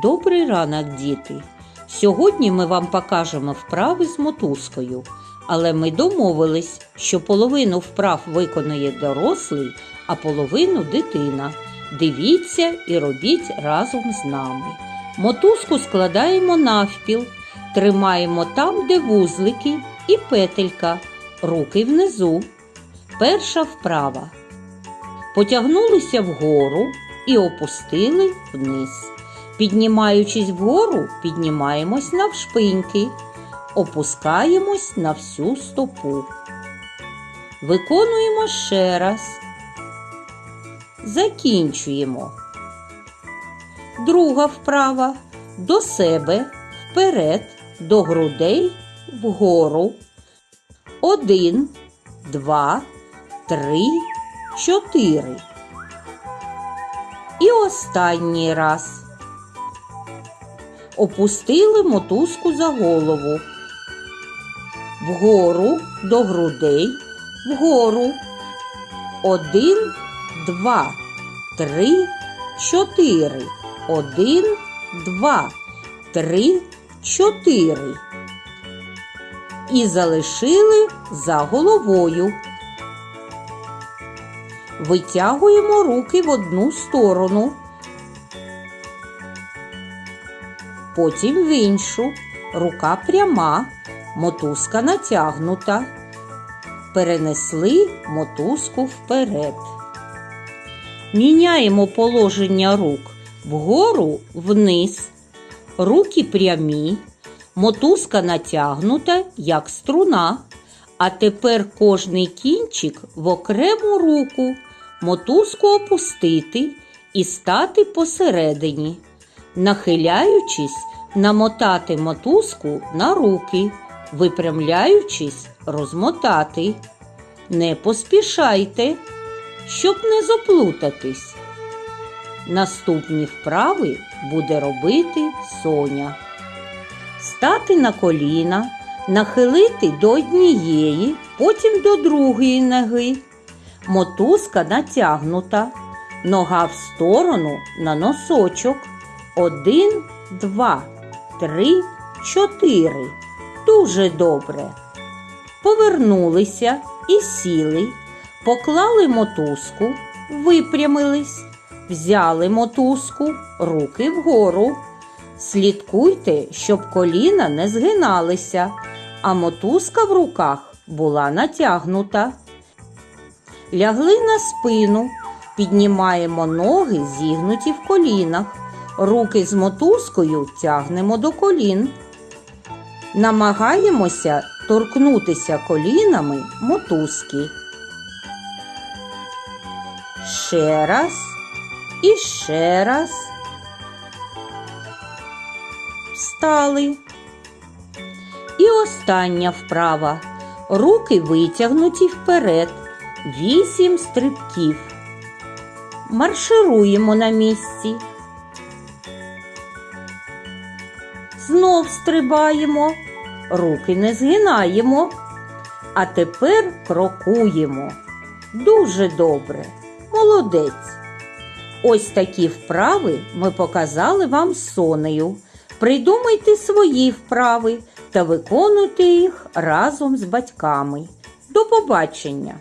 Добрий ранок, діти! Сьогодні ми вам покажемо вправи з мотузкою, але ми домовились, що половину вправ виконує дорослий, а половину дитина. Дивіться і робіть разом з нами. Мотузку складаємо навпіл, тримаємо там, де вузлики і петелька, руки внизу. Перша вправа. Потягнулися вгору і опустили вниз. Піднімаючись вгору, піднімаємось навшпиньки, опускаємось на всю стопу. Виконуємо ще раз. Закінчуємо. Друга вправа до себе, вперед, до грудей, вгору. Один, два, три, чотири. І останній раз. Опустили мотузку за голову. Вгору до грудей, вгору. Один, два, три, чотири. Один, два, три, чотири. І залишили за головою. Витягуємо руки в одну сторону. Потім в іншу. Рука пряма, мотузка натягнута. Перенесли мотузку вперед. Міняємо положення рук вгору вниз. Руки прямі, мотузка натягнута, як струна. А тепер кожний кінчик в окрему руку, мотузку опустити і стати посередині. Нахиляючись, намотати мотузку на руки, випрямляючись, розмотати. Не поспішайте, щоб не заплутатись. Наступні вправи буде робити Соня. Стати на коліна, нахилити до однієї, потім до другої ноги. Мотузка натягнута, нога в сторону на носочок. Один, два, три, чотири. Дуже добре. Повернулися і сіли, поклали мотузку, випрямились, взяли мотузку, руки вгору. Слідкуйте, щоб коліна не згиналися, а мотузка в руках була натягнута. Лягли на спину, піднімаємо ноги, зігнуті в колінах. Руки з мотузкою тягнемо до колін. Намагаємося торкнутися колінами мотузки. Ще раз і ще раз. Встали. І остання вправа. Руки витягнуті вперед. Вісім стрибків. Маршируємо на місці. Знов стрибаємо, руки не згинаємо. А тепер крокуємо. Дуже добре. Молодець. Ось такі вправи ми показали вам з Сонею. Придумайте свої вправи та виконуйте їх разом з батьками. До побачення!